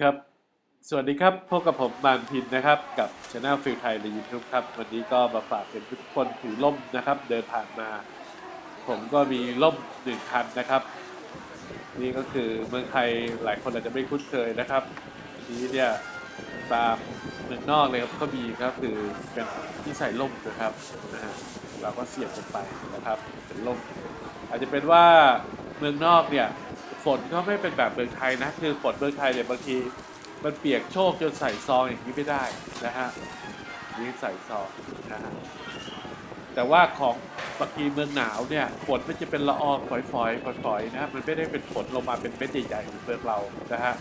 ครับ สวัสดีครับพบกับผมบานพินนะครับ กับช anel ฟิลไทยใน YouTube ครับ วันนี้ก็มาฝากเป็นทุกคนถือล่มนะครับ เดินผ่านมา ผมก็มีล่มหนึ่งคันนะครับ นี่ก็คือเมืองไทยหลายคนอาจจะไม่คุ้นเคยนะครับนนี้เนี่ยตามเมืองนอกเลยครับก็มีครับคือเป็นที่ใส่ล่มนะครับนะฮะเราก็เสียบลงไปนะครับเป็นล่มอาจจะเป็นว่าเมืองนอกเนี่ย ฝนก็ไม่เป็นแบบเมืองไทยนะ คือฝนเมืองไทยเนี่ยบางทีมันเปียกโชกจนใส่ซองอย่างนี้ไม่ได้นะฮะนี่ใส่ซองนะฮะแต่ว่าของบางทีเมืองหนาวเนี่ยฝนมันจะเป็นละอองฝอยๆฝอยๆนะมันไม่ได้เป็นฝนลงมาเป็นเม็ดใหญ่ๆเหมือนเมืองเรานะฮะ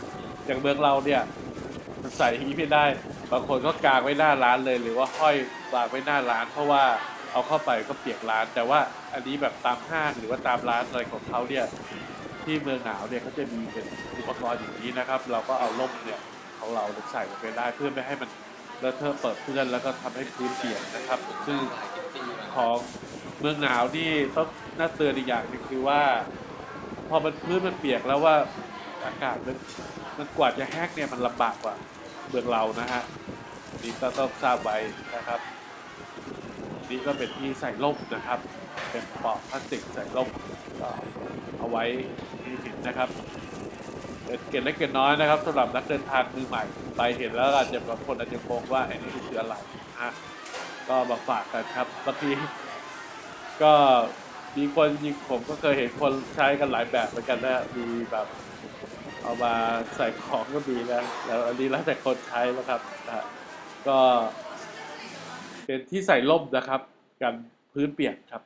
อย่างเมืองเราเนี่ยมันใส่อย่างนี้ไม่ได้ บางคนก็กางไว้หน้าร้านเลย หรือว่าห้อยวางไว้หน้าร้าน เพราะว่าเอาเข้าไปก็เปียกร้าน แต่ว่าอันนี้แบบตามห้างหรือว่าตามร้านอะไรของเขาเนี่ย ที่เมืองหนาวเนี่ยเขาจะมีเป็นอุปกรณ์อย่างนี้นะครับ เราก็เอาร่มเนี่ยของเราใส่ลงไปได้เพื่อไม่ให้มันเลอะเทอะเปิดเพื่อนแล้วก็ทำให้พื้นเปียกนะครับ ซึ่งของเมืองหนาวนี่ต้องน่าเตือนอีกอย่างหนึงคือว่า พอมันพื้นมันเปียกแล้วว่าอากาศมันมันกว่าจะแห้งเนี่ยมันลำบากกว่าเมืองเรานะฮะนี่ก็ต้องทราบไว้นะครับ นี่ก็เป็นที่ใส่ร่มนะครับ เป็นปอกพลาสติกใส่ร่มก็อา ไว้ที่เห็นนะครับเกล็ดเล็กเกล็ดน้อยนะครับสำหรับนักเดินทางมือใหม่ไปเห็นแล้วอาจจะบางคนอาจจะงงว่าไอ้นี่คืออะไรฮะก็มาฝากกันครับบางทีก็มีคนยิงผมก็เคยเห็นคนใช้กันหลายแบบเหมือนกันนะมีแบบเอามาใส่ของก็มีนะแล้วอันนี้แล้วแต่คนใช้นะครับนะก็เป็นที่ใส่ร่มนะครับ กันพื้นเปียกครับ